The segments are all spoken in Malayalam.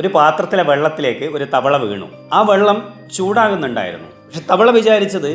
ഒരു പാത്രത്തിലെ വെള്ളത്തിലേക്ക് ഒരു തവള വീണു. ആ വെള്ളം ചൂടാകുന്നുണ്ടായിരുന്നു. പക്ഷെ തവള വിചാരിച്ചത്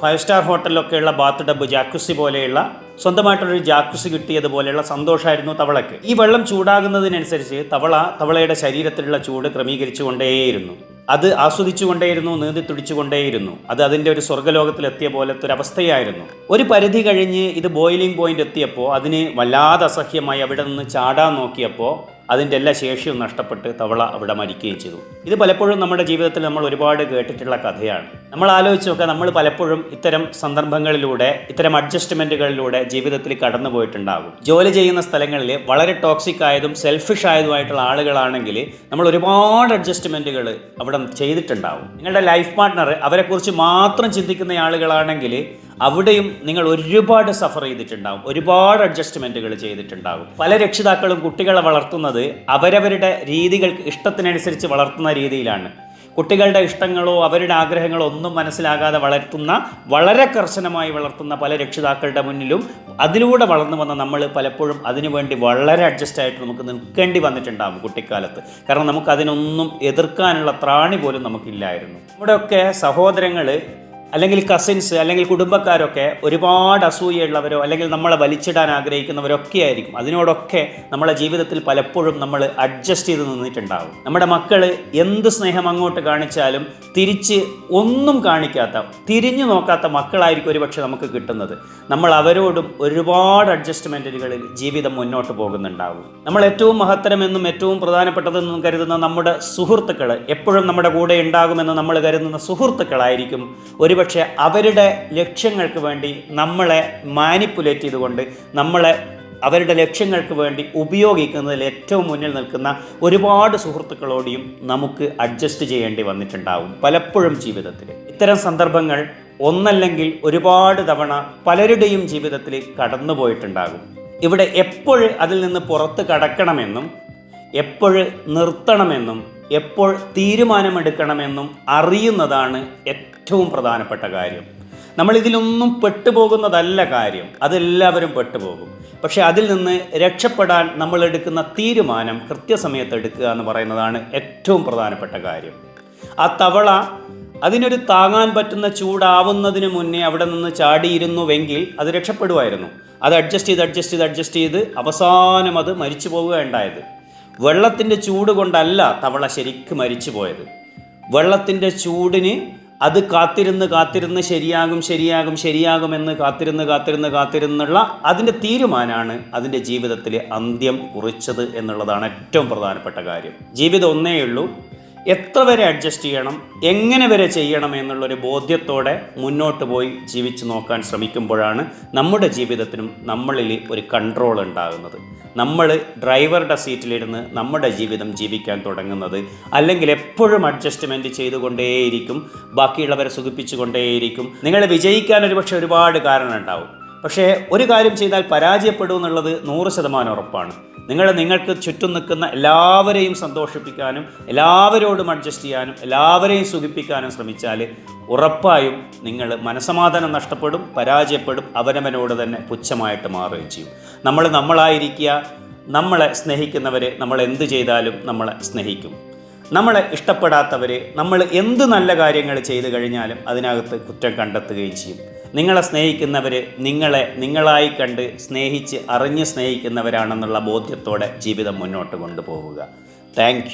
ഫൈവ് സ്റ്റാർ ഹോട്ടലിലൊക്കെയുള്ള ബാത്ത് ടബ് ജാക്കുസി പോലെയുള്ള സ്വന്തമായിട്ടുള്ളൊരു ജാക്കുസി കിട്ടിയതുപോലെയുള്ള സന്തോഷമായിരുന്നു തവളയ്ക്ക്. ഈ വെള്ളം ചൂടാകുന്നതിനനുസരിച്ച് തവള തവളയുടെ ശരീരത്തിലുള്ള ചൂട് ക്രമീകരിച്ചു കൊണ്ടേയിരുന്നു അത് ആസ്വദിച്ചുകൊണ്ടേയിരുന്നു നീന്തി തുടിച്ചുകൊണ്ടേയിരുന്നു. അത് അതിന്റെ ഒരു സ്വർഗലോകത്തിലെത്തിയ പോലത്തെ ഒരു അവസ്ഥയായിരുന്നു ഒരു പരിധി കഴിഞ്ഞ് ഇത് ബോയിലിംഗ് പോയിന്റ് എത്തിയപ്പോൾ അതിന് വല്ലാതെ അസഹ്യമായി അവിടെ നിന്ന് ചാടാൻ നോക്കിയപ്പോൾ അതിന്റെ എല്ലാ ശേഷിയും നഷ്ടപ്പെട്ട് തവള അവിടെ മരിക്കുകയും ചെയ്തു. ഇത് പലപ്പോഴും നമ്മുടെ ജീവിതത്തിൽ നമ്മൾ ഒരുപാട് കേട്ടിട്ടുള്ള കഥയാണ്. നമ്മൾ ആലോചിച്ച് നോക്കുക നമ്മൾ പലപ്പോഴും ഇത്തരം സന്ദർഭങ്ങളിലൂടെ ഇത്തരം അഡ്ജസ്റ്റ്മെന്റുകളിലൂടെ ജീവിതത്തിൽ കടന്നു പോയിട്ടുണ്ടാകും. ജോലി ചെയ്യുന്ന സ്ഥലങ്ങളിൽ വളരെ ടോക്സിക് ആയതും സെൽഫിഷ് ആയതുമായിട്ടുള്ള ആളുകളാണെങ്കിൽ നമ്മൾ ഒരുപാട് അഡ്ജസ്റ്റ്മെന്റുകൾ അവിടെ ചെയ്തിട്ടുണ്ടാവും നിങ്ങളുടെ ലൈഫ് പാർട്ട്ണർ അവരെക്കുറിച്ച് മാത്രം ചിന്തിക്കുന്ന ആളുകളാണെങ്കിൽ അവിടെയും നിങ്ങൾ ഒരുപാട് സഫർ ചെയ്തിട്ടുണ്ടാവും. ഒരുപാട് അഡ്ജസ്റ്റ്മെന്റുകൾ ചെയ്തിട്ടുണ്ടാകും പല രക്ഷിതാക്കളും കുട്ടികളെ വളർത്തുന്നത് അവരവരുടെ രീതികൾക്ക് ഇഷ്ടത്തിനനുസരിച്ച് വളർത്തുന്ന രീതിയിലാണ്. കുട്ടികളുടെ ഇഷ്ടങ്ങളോ അവരുടെ ആഗ്രഹങ്ങളോ ഒന്നും മനസ്സിലാകാതെ വളർത്തുന്ന വളരെ കർശനമായി വളർത്തുന്ന പല രക്ഷിതാക്കളുടെ മുന്നിലും അതിലൂടെ വളർന്നു വന്ന നമ്മൾ പലപ്പോഴും അതിനുവേണ്ടി വളരെ അഡ്ജസ്റ്റ് ആയിട്ട് നമുക്ക് നിൽക്കേണ്ടി വന്നിട്ടുണ്ടാകും കുട്ടിക്കാലത്ത്. കാരണം നമുക്ക് അതിനൊന്നും എതിർക്കാനുള്ള ത്രാണി പോലും നമുക്കില്ലായിരുന്നു. നമ്മുടെയൊക്കെ സഹോദരങ്ങൾ അല്ലെങ്കിൽ കസിൻസ് അല്ലെങ്കിൽ കുടുംബക്കാരൊക്കെ ഒരുപാട് അസൂയുള്ളവരോ അല്ലെങ്കിൽ നമ്മളെ വലിച്ചിടാൻ ആഗ്രഹിക്കുന്നവരൊക്കെ ആയിരിക്കും. അതിനോടൊക്കെ നമ്മളെ ജീവിതത്തിൽ പലപ്പോഴും നമ്മൾ അഡ്ജസ്റ്റ് ചെയ്ത് നിന്നിട്ടുണ്ടാവും. നമ്മുടെ മക്കൾ എന്ത് സ്നേഹം അങ്ങോട്ട് കാണിച്ചാലും തിരിച്ച് ഒന്നും കാണിക്കാത്ത തിരിഞ്ഞു നോക്കാത്ത മക്കളായിരിക്കും ഒരുപക്ഷെ നമുക്ക് കിട്ടുന്നത്. നമ്മൾ അവരോടും ഒരുപാട് അഡ്ജസ്റ്റ്മെന്റുകളിൽ ജീവിതം മുന്നോട്ട് പോകുന്നുണ്ടാവും. നമ്മൾ ഏറ്റവും മഹത്തരമെന്നും ഏറ്റവും പ്രധാനപ്പെട്ടതെന്നും കരുതുന്ന നമ്മുടെ സുഹൃത്തുക്കൾ എപ്പോഴും നമ്മുടെ കൂടെ ഉണ്ടാകുമെന്ന് നമ്മൾ കരുതുന്ന സുഹൃത്തുക്കളായിരിക്കും ഒരുപക്ഷെ അവരുടെ ലക്ഷ്യങ്ങൾക്ക് വേണ്ടി നമ്മളെ മാനിപ്പുലേറ്റ് ചെയ്തുകൊണ്ട് നമ്മളെ അവരുടെ ലക്ഷ്യങ്ങൾക്ക് വേണ്ടി ഉപയോഗിക്കുന്നതിൽ ഏറ്റവും മുന്നിൽ നിൽക്കുന്ന ഒരുപാട് സുഹൃത്തുക്കളോടെയും നമുക്ക് അഡ്ജസ്റ്റ് ചെയ്യേണ്ടി വന്നിട്ടുണ്ടാവും പലപ്പോഴും ജീവിതത്തിൽ. ഇത്തരം സന്ദർഭങ്ങൾ ഒന്നല്ലെങ്കിൽ ഒരുപാട് തവണ പലരുടെയും ജീവിതത്തിൽ കടന്നുപോയിട്ടുണ്ടാകും ഇവിടെ എപ്പോഴും അതിൽ നിന്ന് പുറത്ത് കടക്കണമെന്നും എപ്പോഴും നിർത്തണമെന്നും എപ്പോൾ തീരുമാനമെടുക്കണമെന്നും അറിയുന്നതാണ് ഏറ്റവും പ്രധാനപ്പെട്ട കാര്യം. നമ്മൾ ഇതിലൊന്നും പെട്ടുപോകുന്നതല്ല കാര്യം. അതെല്ലാവരും പെട്ടുപോകും. പക്ഷേ അതിൽ നിന്ന് രക്ഷപ്പെടാൻ നമ്മൾ എടുക്കുന്ന തീരുമാനം കൃത്യസമയത്ത് എടുക്കുക എന്ന് പറയുന്നതാണ് ഏറ്റവും പ്രധാനപ്പെട്ട കാര്യം. ആ തവള അതിനൊരു താങ്ങാൻ പറ്റുന്ന ചൂടാവുന്നതിന് മുന്നേ അവിടെ നിന്ന് ചാടിയിരുന്നുവെങ്കിൽ അത് രക്ഷപ്പെടുമായിരുന്നു. അത് അഡ്ജസ്റ്റ് ചെയ്ത് അഡ്ജസ്റ്റ് ചെയ്ത് അഡ്ജസ്റ്റ് ചെയ്ത് അവസാനം അത് മരിച്ചു പോവുക ഉണ്ടായത് വെള്ളത്തിന്റെ ചൂട് കൊണ്ടല്ല തവള ശരിക്കും മരിച്ചു പോയത്. വെള്ളത്തിന്റെ ചൂടിന് അത് കാത്തിരുന്ന് കാത്തിരുന്ന് ശരിയാകും ശരിയാകും ശരിയാകുമെന്ന് കാത്തിരുന്ന് കാത്തിരുന്ന് കാത്തിരുന്നുള്ള അതിന്റെ തീരുമാനമാണ് അതിന്റെ ജീവിതത്തിൽ അന്ത്യം കുറിച്ചത് എന്നുള്ളതാണ് ഏറ്റവും പ്രധാനപ്പെട്ട കാര്യം. ജീവിതം ഒന്നേ ഉള്ളൂ എത്ര വരെ അഡ്ജസ്റ്റ് ചെയ്യണം എങ്ങനെ വരെ ചെയ്യണം എന്നുള്ളൊരു ബോധ്യത്തോടെ മുന്നോട്ട് പോയി ജീവിച്ചു നോക്കാൻ ശ്രമിക്കുമ്പോഴാണ് നമ്മുടെ ജീവിതത്തിനും നമ്മളിൽ ഒരു കൺട്രോൾ ഉണ്ടാകുന്നത്. നമ്മൾ ഡ്രൈവറുടെ സീറ്റിലിരുന്ന് നമ്മുടെ ജീവിതം ജീവിക്കാൻ തുടങ്ങുന്നത്. അല്ലെങ്കിൽ എപ്പോഴും അഡ്ജസ്റ്റ്മെന്റ് ചെയ്തുകൊണ്ടേയിരിക്കും ബാക്കിയുള്ളവരെ സുഖിപ്പിച്ചുകൊണ്ടേയിരിക്കും. നിങ്ങൾ വിജയിക്കാൻ ഒരുപക്ഷെ ഒരുപാട് കാരണം ഉണ്ടാവും പക്ഷേ ഒരു കാര്യം ചെയ്താൽ പരാജയപ്പെടും എന്നുള്ളത് നൂറ് ശതമാനം ഉറപ്പാണ്. നിങ്ങൾ നിങ്ങൾക്ക് ചുറ്റും നിൽക്കുന്ന എല്ലാവരെയും സന്തോഷിപ്പിക്കാനും എല്ലാവരോടും അഡ്ജസ്റ്റ് ചെയ്യാനും എല്ലാവരെയും സുഖിപ്പിക്കാനും ശ്രമിച്ചാൽ ഉറപ്പായും നിങ്ങൾ മനസമാധാനം നഷ്ടപ്പെടും പരാജയപ്പെടും അവനവനോട് തന്നെ പുച്ഛമായിട്ട് മാറുകയും ചെയ്യും. നമ്മൾ നമ്മളായിരിക്കുക നമ്മളെ സ്നേഹിക്കുന്നവരെ നമ്മൾ എന്ത് ചെയ്താലും നമ്മളെ സ്നേഹിക്കും. നമ്മളെ ഇഷ്ടപ്പെടാത്തവരെ നമ്മൾ എന്ത് നല്ല കാര്യങ്ങൾ ചെയ്തു കഴിഞ്ഞാലും അതിനകത്ത് കുറ്റം കണ്ടെത്തുകയും ചെയ്യും. നിങ്ങളെ സ്നേഹിക്കുന്നവർ നിങ്ങളെ നിങ്ങളായി കണ്ട് സ്നേഹിച്ച് അറിഞ്ഞ് സ്നേഹിക്കുന്നവരാണെന്നുള്ള ബോധ്യത്തോടെ ജീവിതം മുന്നോട്ട് കൊണ്ടുപോവുക. താങ്ക്